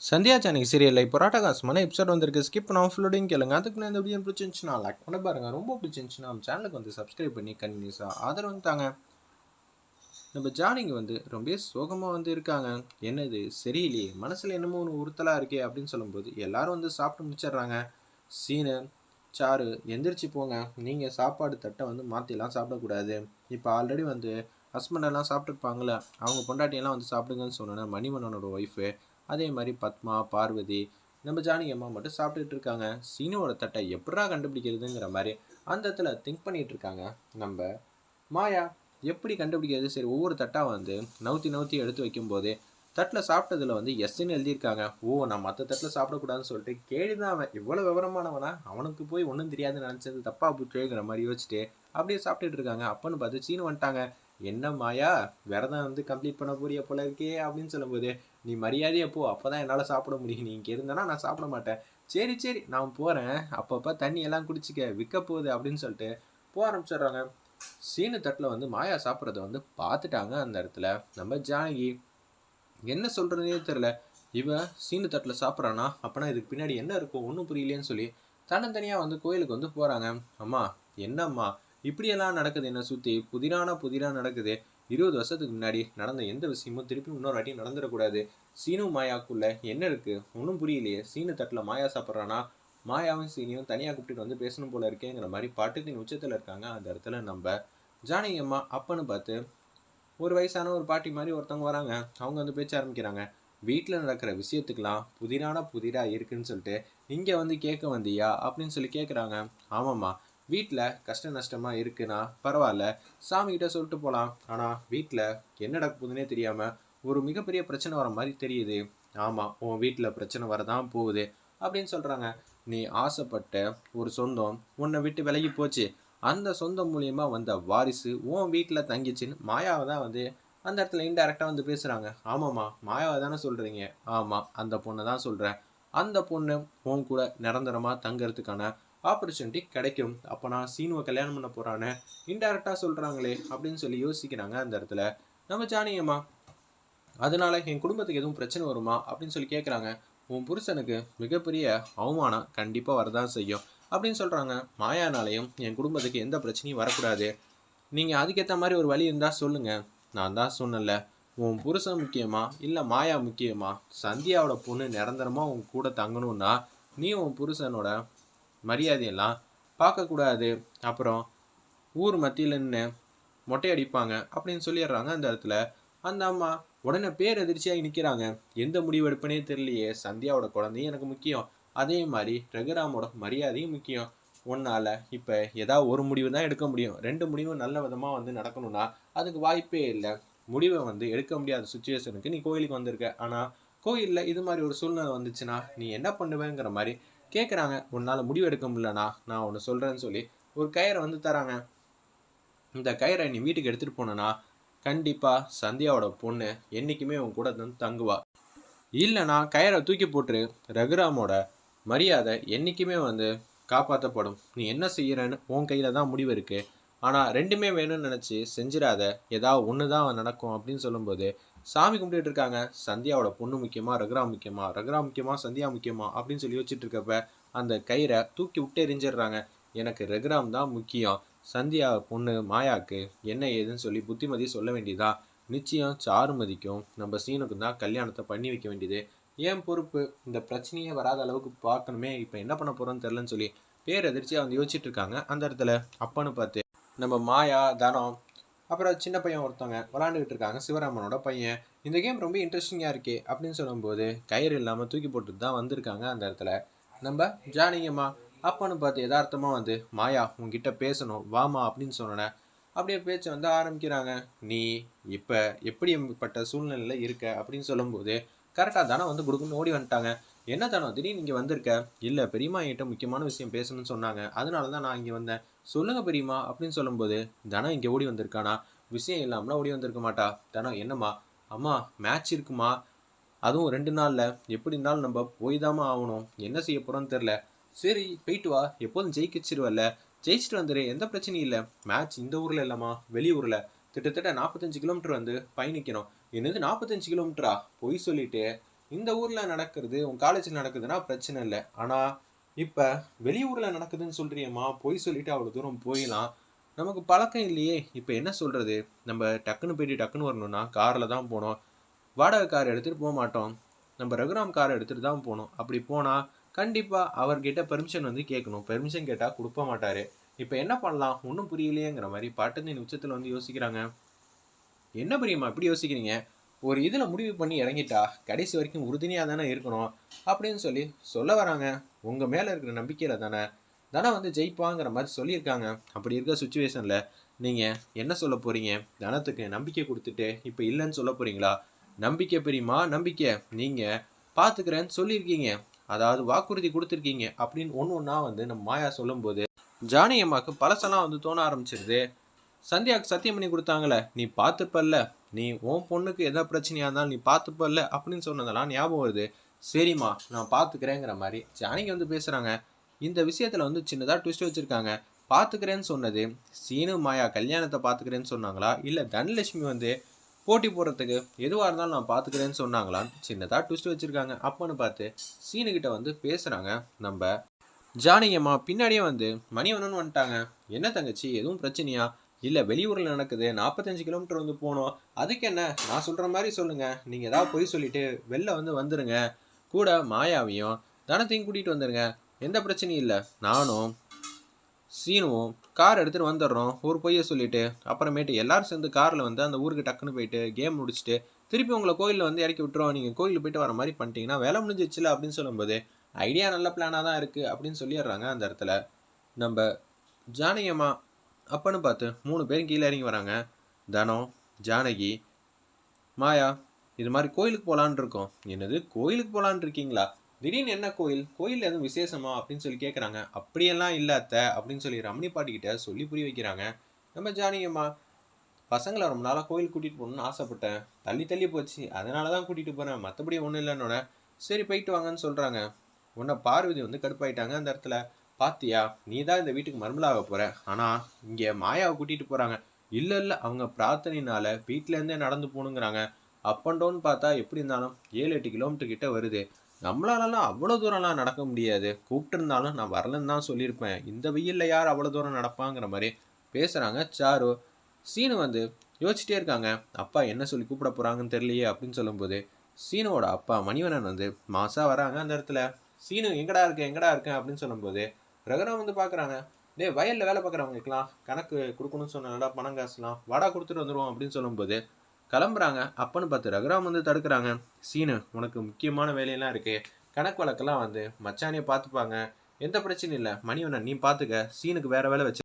சந்தியா ஜானகி சீரியலில் இப்போ ராட்டகாசமான எபிசோட் வந்திருக்கு. ஸ்கிப் நான் ஃபுல்லோடையும் கேளுங்க. அதுக்கு நான் இந்த வீடியோ பிடிச்சிருந்துச்சுன்னா லைக் பண்ண பாருங்க. ரொம்ப பிடிச்சிருந்துச்சுன்னா நம்ம சேனலுக்கு வந்து சப்ஸ்கிரைப் பண்ணி கண்டினியூஸாக ஆதரவு தாங்க. நம்ம ஜானிங்க வந்து ரொம்ப சோகமாக வந்து இருக்காங்க. என்னது? சரியில்லையே. மனசில் என்னமோ ஒன்று உறுத்தலாக இருக்கே அப்படின்னு சொல்லும்போது எல்லாரும் வந்து சாப்பிட்டு முடிச்சிடுறாங்க. சீனு சாரு எந்திரிச்சு போங்க. நீங்கள் சாப்பாடு தட்டை வந்து மாற்றிலாம் சாப்பிடக்கூடாது. இப்போ ஆல்ரெடி வந்து ஹஸ்பண்டெல்லாம் சாப்பிட்டுருப்பாங்களே அவங்க பொண்டாட்டியெல்லாம் வந்து சாப்பிடுங்கன்னு சொன்னேன் மணிமன்னனோட ஒய்ஃபு அதே மாதிரி பத்மா பார்வதி நம்ம ஜானகி அம்மா மட்டும் சாப்பிட்டுட்டு இருக்காங்க. சீனுவோட தட்டை எப்படா கண்டுபிடிக்கிறதுங்கிற மாதிரி அந்த இடத்துல திங்க் பண்ணிட்டு இருக்காங்க. நம்ம மாயா எப்படி கண்டுபிடிக்கிறது? சரி ஒவ்வொரு தட்டாக வந்து நவுத்தி நவுத்தி எடுத்து வைக்கும்போது தட்டில் சாப்பிட்டதில் வந்து எஸ்ன்னு எழுதியிருக்காங்க. ஓ நான் மற்ற தட்டில் சாப்பிடக்கூடாதுன்னு சொல்லிட்டு கேள்விதான் அவன். இவ்வளோ விவரமானவனா? அவனுக்கு போய் ஒன்றும் தெரியாதுன்னு நினச்சது தப்பாக போச்சுங்கிற மாதிரி யோசிச்சுட்டு அப்படியே சாப்பிட்டுட்டு இருக்காங்க. அப்பன்னு பார்த்து சீனு வந்துட்டாங்க. என்ன மாயா? விரதம் வந்து கம்ப்ளீட் பண்ண போறிய போல இருக்கே அப்படின்னு சொல்லும்போது நீ மரியாதையை போ அப்பதான் என்னால் சாப்பிட முடியும். நீ இங்கே இருந்தனா நான் சாப்பிட மாட்டேன். சரி சரி நான் போகிறேன் அப்பப்போ தண்ணி எல்லாம் குடிச்சிக்க விற்க போகுது அப்படின்னு சொல்லிட்டு போக ஆரம்பிச்சிடுறாங்க. சீனு தட்டில் வந்து மாயா சாப்பிட்றத வந்து பார்த்துட்டாங்க அந்த இடத்துல. நம்ம ஜானகி என்ன சொல்கிறதுனே தெரில இவன் சீனு தட்டில் சாப்பிட்றானா? அப்போனா இதுக்கு பின்னாடி என்ன இருக்கும்? ஒன்றும் புரியலையேன்னு சொல்லி தன்னந்தனியாக வந்து கோயிலுக்கு வந்து போகிறாங்க அம்மா என்னம்மா? இப்படியெல்லாம் நடக்குது என்ன சுற்றி புதிரானா புதிராக நடக்குது. இருபது வருஷத்துக்கு முன்னாடி நடந்த எந்த விஷயமும் திருப்பி இன்னொரு வாட்டி நடந்துடக்கூடாது. சீனு மாயாக்குள்ள என்ன இருக்கு? ஒன்றும் புரியலையே. சீனு தட்டில் மாயா சாப்பிட்றானா? மாயாவும் சீனியும் தனியாக கூப்பிட்டு வந்து பேசணும் போல இருக்கேங்கிற மாதிரி பாட்டுத்தின் உச்சத்தில் இருக்காங்க. அந்த இடத்துல நம்ம ஜானகி அம்மா அப்பன்னு பார்த்து ஒரு வயசான ஒரு பாட்டி மாதிரி ஒருத்தவங்க வராங்க. அவங்க வந்து பேச்ச ஆரம்பிக்கிறாங்க. வீட்டில் நடக்கிற விஷயத்துக்கெல்லாம் புதிரான புதிராக இருக்குன்னு சொல்லிட்டு இங்கே வந்து கேட்க வந்தியா? அப்படின்னு சொல்லி கேட்குறாங்க ஆமாம்மா. வீட்டில் கஷ்ட நஷ்டமாக இருக்குன்னா பரவாயில்ல. சாமிகிட்ட சொல்லிட்டு போகலாம் ஆனால் வீட்டில் என்ன நடக்க போகுதுன்னே தெரியாமல் ஒரு மிகப்பெரிய பிரச்சனை வர மாதிரி தெரியுது. ஆமாம் உன் வீட்டில் பிரச்சனை வரதான் போகுது அப்படின்னு சொல்கிறாங்க நீ ஆசைப்பட்ட ஒரு சொந்தம் உன்னை விட்டு விலகி போச்சு. அந்த சொந்தம் மூலியமாக வந்த வாரிசு உன் வீட்டில் தங்கிச்சின்னு மாயாவை தான் வந்து அந்த இடத்துல இன்டெரக்டாக வந்து பேசுகிறாங்க ஆமாம்மா மாயாவை தானே சொல்கிறீங்க ஆமாம் அந்த பொண்ணை தான் சொல்கிறேன் அந்த பொண்ணு உன் கூட நிரந்தரமாக தங்கிறதுக்கான ஆப்பர்ச்சுனிட்டி கிடைக்கும். அப்போ நான் சீனுவை கல்யாணம் பண்ண போகிறானே இன்டெரக்டாக சொல்கிறாங்களே அப்படின்னு சொல்லி யோசிக்கிறாங்க அந்த இடத்துல. நம்ம ஜானியம்மா அதனால என் குடும்பத்துக்கு எதுவும் பிரச்சனை வருமா அப்படின்னு சொல்லி கேட்குறாங்க உன் புருஷனுக்கு மிகப்பெரிய அவமானம் கண்டிப்பாக வரதான் செய்யும் அப்படின்னு சொல்கிறாங்க மாயானாலையும் என் குடும்பத்துக்கு எந்த பிரச்சனையும் வரக்கூடாது. நீங்கள் அதுக்கேற்ற மாதிரி ஒரு வழி இருந்தால் சொல்லுங்கள் நான் தான் சொன்னல உன் புருஷன் முக்கியமா இல்லை மாயா முக்கியமா? சந்தியாவோட பொண்ணு நிரந்தரமாக உன் கூட தங்கணும்னா நீ உன் புருஷனோட மரியாதையெல்லாம் பார்க்கக்கூடாது. அப்புறம் ஊர் மத்தியில் நின்று மொட்டை அடிப்பாங்க அப்படின்னு சொல்லிடுறாங்க அந்த இடத்துல. அந்த அம்மா உடனே பேர் எதிர்ச்சியாகி நிற்கிறாங்க எந்த முடிவு எடுப்பனே தெரியலையே. சந்தியாவோட குழந்தையும் எனக்கு முக்கியம். அதே மாதிரி ரகுராமோட மரியாதையும் முக்கியம். உன்னால் இப்போ ஏதாவது ஒரு முடிவு தான் எடுக்க முடியும். ரெண்டு முடிவும் நல்ல விதமாக வந்து நடக்கணும்னா அதுக்கு வாய்ப்பே இல்லை. முடிவை வந்து எடுக்க முடியாத சுச்சுவேஷனுக்கு நீ கோயிலுக்கு வந்திருக்க. ஆனால் கோயிலில் இது மாதிரி ஒரு சூழ்நிலை வந்துச்சுன்னா நீ என்ன பண்ணுவேங்கிற மாதிரி கேட்குறாங்க உன்னால் முடிவு எடுக்க முடியலண்ணா நான் ஒன்று சொல்கிறேன்னு சொல்லி ஒரு கயிறை வந்து தராங்க. இந்த கயிறை நீ வீட்டுக்கு எடுத்துகிட்டு போனனா கண்டிப்பாக சந்தியாவோட பொண்ணு என்றைக்குமே உன் கூட வந்து தங்குவா. இல்லைனா கயிறை தூக்கி போட்டு ரகுராமோட மரியாதை என்றைக்குமே வந்து காப்பாற்றப்படும் நீ என்ன செய்கிறன்னு உன் கையில் தான் முடிவு இருக்குது ஆனால் ரெண்டுமே வேணும்னு நினச்சி செஞ்சிடாத. ஏதாவது ஒன்று தான் நடக்கும். அப்படின்னு சொல்லும்போது சாமி கும்பிட்டு இருக்காங்க. சந்தியாவோட பொண்ணு முக்கியமா ரகுராம் முக்கியமா ரகுராம் முக்கியமா சந்தியா முக்கியமா அப்படின்னு சொல்லி வச்சுட்டு இருக்கப்ப அந்த கயிறை தூக்கி விட்டு எரிஞ்சிடுறாங்க. எனக்கு ரகுராம் தான் முக்கியம். சந்தியா பொண்ணு மாயாக்கு என்ன ஏதுன்னு சொல்லி புத்திமதி சொல்ல வேண்டியதா? நிச்சயம் சாருமதிக்கும் நம்ம சீனுக்கும் தான் கல்யாணத்தை பண்ணி வைக்க வேண்டியது. ஏன் பொறுப்பு? இந்த பிரச்சனையே வராத அளவுக்கு பார்க்கணுமே. இப்போ என்ன பண்ண போகிறோன்னு தெரிலன்னு சொல்லி பேர் எதிர்ச்சியாக வந்து யோசிச்சுட்டு இருக்காங்க. அந்த இடத்துல அப்பன்னு பார்த்து நம்ம மாயா தனம் அப்புறம் சின்ன பையன் ஒருத்தவங்க விளாண்டுக்கிட்டு இருக்காங்க சிவராமனோட பையன். இந்த கேம் ரொம்ப இன்ட்ரெஸ்டிங்காக இருக்கே அப்படின்னு சொல்லும்போது கயிறு இல்லாமல் தூக்கி போட்டுட்டு தான் வந்திருக்காங்க அந்த இடத்துல. நம்ம ஜானிங்கம்மா அப்பன்னு பார்த்து எதார்த்தமாக வந்து மாயா உங்ககிட்ட பேசணும் வாமா அப்படின்னு சொன்னேன் அப்படியே பேச்சு வந்து ஆரம்பிக்கிறாங்க. நீ இப்போ எப்படிப்பட்ட சூழ்நிலையில் இருக்க? அப்படின்னு சொல்லும்போது கரெக்டாக தானே வந்து கொடுக்குன்னு ஓடி வந்துட்டாங்க. என்ன தானோ திடீர்னு இங்கே வந்திருக்க? இல்லை பெரியம்மா என்கிட்ட முக்கியமான விஷயம் பேசணும்னு சொன்னாங்க. அதனால தான் நான் இங்கே வந்தேன். சொல்லுங்கள் பெரியம்மா அப்படின்னு சொல்லும்போது தனம் இங்கே ஓடி வந்திருக்கானா? விஷயம் இல்லாமலாம் ஓடி வந்திருக்க மாட்டா. தனம் என்னம்மா? அம்மா மேட்ச் இருக்குமா? அதுவும் ரெண்டு நாளில். எப்படி இருந்தாலும் நம்ம போய் தாமா ஆகணும். என்ன செய்ய போகிறோன்னு தெரில சரி போயிட்டு வா. எப்போதும் ஜெயிக்கிச்சிருவல்ல ஜெயிச்சுட்டு வந்துரு. எந்த பிரச்சனையும் இல்லை. மேட்ச் இந்த ஊரில் இல்லைம்மா. வெளியூரில் கிட்டத்தட்ட நாற்பத்தஞ்சு கிலோமீட்டர் வந்து பயணிக்கணும். என்னது நாற்பத்தஞ்சு கிலோமீட்டரா பொய் சொல்லிட்டு. இந்த ஊரில் நடக்கிறது உன் காலேஜில் நடக்குதுன்னா பிரச்சனை இல்லை. ஆனால் இப்போ வெளியூரில் நடக்குதுன்னு சொல்கிறியம்மா பொய் சொல்லிட்டு அவ்வளோ தூரம் போயிடலாம். நமக்கு பழக்கம் இல்லையே. இப்போ என்ன சொல்கிறது நம்ம டக்குன்னு போயிட்டு டக்குன்னு வரணும்னா காரில் தான் போனோம் வாடகை கார் எடுத்துகிட்டு போக மாட்டோம். நம்ம ரகுராம் காரை எடுத்துகிட்டு தான் போகணும். அப்படி போனால் கண்டிப்பாக அவர்கிட்ட பெர்மிஷன் வந்து கேட்கணும். பெர்மிஷன் கேட்டால் கொடுக்க மாட்டார். இப்போ என்ன பண்ணலாம்? ஒன்றும் புரியலையேங்கிற மாதிரி பாட்டத்தின் உச்சத்தில் வந்து யோசிக்கிறாங்க. என்ன புரியுமா இப்படி யோசிக்கிறீங்க? ஒரு இதில் முடிவு பண்ணி இறங்கிட்டா கடைசி வரைக்கும் உறுதுணையாக தானே இருக்கணும் அப்படின்னு சொல்லி சொல்ல வராங்க. உங்கள் மேலே இருக்கிற நம்பிக்கையில் தானே தனம் வந்து ஜெயிப்பாங்கிற மாதிரி சொல்லியிருக்காங்க. அப்படி இருக்க சுச்சுவேஷனில் நீங்கள் என்ன சொல்ல போகிறீங்க தனத்துக்கு நம்பிக்கை கொடுத்துட்டு இப்போ இல்லைன்னு சொல்ல போகிறீங்களா நம்பிக்கை பெரியமா நம்பிக்கை. நீங்கள் பார்த்துக்கிறேன்னு சொல்லியிருக்கீங்க. அதாவது வாக்குறுதி கொடுத்துருக்கீங்க அப்படின்னு ஒன்று ஒன்றா வந்து நம்ம மாயா சொல்லும்போது ஜானகி அம்மாவுக்கு பழசெல்லாம் வந்து தோண ஆரம்பிச்சிருது. சந்தியாவுக்கு சத்தியம் பண்ணி கொடுத்தாங்களே நீ பார்த்துப்பல்ல. நீ உன் பொண்ணுக்கு எதா பிரச்சனையாக இருந்தாலும் நீ பார்த்துப்பல்ல அப்படின்னு சொன்னதெல்லாம் ஞாபகம் வருது. சரிம்மா நான் பார்த்துக்கிறேங்கிற மாதிரி ஜானகி வந்து பேசுகிறாங்க இந்த விஷயத்தில் வந்து சின்னதாக ட்விஸ்ட் வச்சுருக்காங்க. பார்த்துக்கிறேன்னு சொன்னது சீனு மாயா கல்யாணத்தை பார்த்துக்கிறேன்னு சொன்னாங்களா? இல்லை தனலட்சுமி வந்து போட்டி போடுறதுக்கு எதுவாக இருந்தாலும் நான் பார்த்துக்கிறேன்னு சொன்னாங்களான்னு சின்னதாக ட்விஸ்ட் வச்சுருக்காங்க. அப்போன்னு பார்த்து சீனுக்கிட்ட வந்து பேசுகிறாங்க நம்ம ஜானகியம்மா பின்னாடியே வந்து மணிவண்ணன் வந்துட்டாங்க. என்ன தங்கச்சி எதுவும் பிரச்சனையா? இல்லை வெளியூரில் நடக்குது. நாற்பத்தஞ்சு கிலோமீட்டர் வந்து போகணும் அதுக்கு என்ன? நான் சொல்கிற மாதிரி சொல்லுங்கள் நீங்கள் ஏதாவது பொய் சொல்லிவிட்டு வெளில வந்து வந்துடுங்க கூட மாயாவையும் தனத்தையும் கூட்டிகிட்டு வந்துடுங்க எந்த பிரச்சனையும் இல்லை. நானும் சீனுவும் கார் எடுத்துகிட்டு வந்துடுறோம். ஒரு பொய்யை சொல்லிட்டு அப்புறமேட்டு எல்லாரும் சேர்ந்து காரில் வந்து அந்த ஊருக்கு டக்குன்னு போயிட்டு கேம் முடிச்சுட்டு திருப்பி உங்களை கோயிலில் வந்து இறக்கி விட்டுருவோம் நீங்கள் கோயிலுக்கு போயிட்டு வர மாதிரி பண்ணிட்டீங்கன்னா வேலை முடிஞ்சிச்சுல அப்படின்னு சொல்லும்போது ஐடியா நல்ல பிளானாக தான் இருக்குது அப்படின்னு சொல்லிடுறாங்க அந்த இடத்துல. நம்ம ஜானகியம்மா அப்பன்னு பார்த்து மூணு பேரும் கீழே இறங்கி வராங்க. தனம் ஜானகி மாயா இது மாதிரி கோயிலுக்கு போகலான் இருக்கோம். என்னது கோயிலுக்கு போகலான் இருக்கீங்களா? திடீர்னு என்ன கோயில்? கோயில் எதுவும் விசேஷமா? அப்படின்னு சொல்லி கேட்குறாங்க அப்படியெல்லாம் இல்லை அத்தை அப்படின்னு சொல்லி ரமணி பாட்டிக்கிட்ட சொல்லி புரிய வைக்கிறாங்க. நம்ம ஜானகியம்மா பசங்களை ரொம்ப நாளாக கோயில் கூட்டிகிட்டு போகணும்னு ஆசைப்பட்டேன். தள்ளி தள்ளி போச்சு. அதனால தான் கூட்டிகிட்டு போகிறேன் மற்றபடி ஒன்றும் இல்லைன்னொன்னே சரி போயிட்டு வாங்கன்னு சொல்கிறாங்க உன்னை பார்வதி வந்து கடுப்பாயிட்டாங்க அந்த இடத்துல. பாத்தியா நீ தான் இந்த வீட்டுக்கு மர்மலாக போகிற ஆனால் இங்கே மாயாவை கூட்டிகிட்டு போகிறாங்க இல்லை இல்லை அவங்க பிரார்த்தனையினால வீட்டிலேருந்தே நடந்து போகணுங்கிறாங்க அப் அண்ட் டவுன் பார்த்தா எப்படி இருந்தாலும் ஏழு எட்டு கிலோமீட்டர் கிட்ட வருது. நம்மளாலலாம் அவ்வளோ தூரம்லாம் நடக்க முடியாது. கூப்பிட்டு இருந்தாலும் நான் வரலன்னு தான் சொல்லியிருப்பேன். இந்த வெயிலில் யார் அவ்வளோ தூரம் நடப்பாங்கிற மாதிரி பேசுகிறாங்க சாரு. சீனு வந்து யோசிச்சிட்டே இருக்காங்க. அப்பா என்ன சொல்லி கூப்பிட போகிறாங்கன்னு தெரியலையே அப்படின்னு சொல்லும்போது சீனுவோட அப்பா மணிவனன் வந்து மாசா வராங்க அந்த இடத்துல. சீனு எங்கடா இருக்கு எங்கடா இருக்கேன் அப்படின்னு சொல்லும்போது ரகுராம் வந்து பார்க்குறாங்க டேய் வயலில் வேலை பார்க்குறவங்களுக்குலாம் கணக்கு கொடுக்கணும்னு சொன்னா பணம் காசுலாம் வாடா கொடுத்துட்டு வந்துடுவோம் அப்படின்னு சொல்லும்போது கிளம்புறாங்க. அப்பன்னு பார்த்து ரகுராம் வந்து தடுக்கிறாங்க சீனு உனக்கு முக்கியமான வேலையெல்லாம் இருக்கு. கணக்கு வழக்கெல்லாம் வந்து மச்சானே பார்த்துப்பாங்க. எந்த பிரச்சனையும் இல்லை. மணி ஒன்று நீ பார்த்துக்க. சீனுக்கு வேறு வேலை வச்சு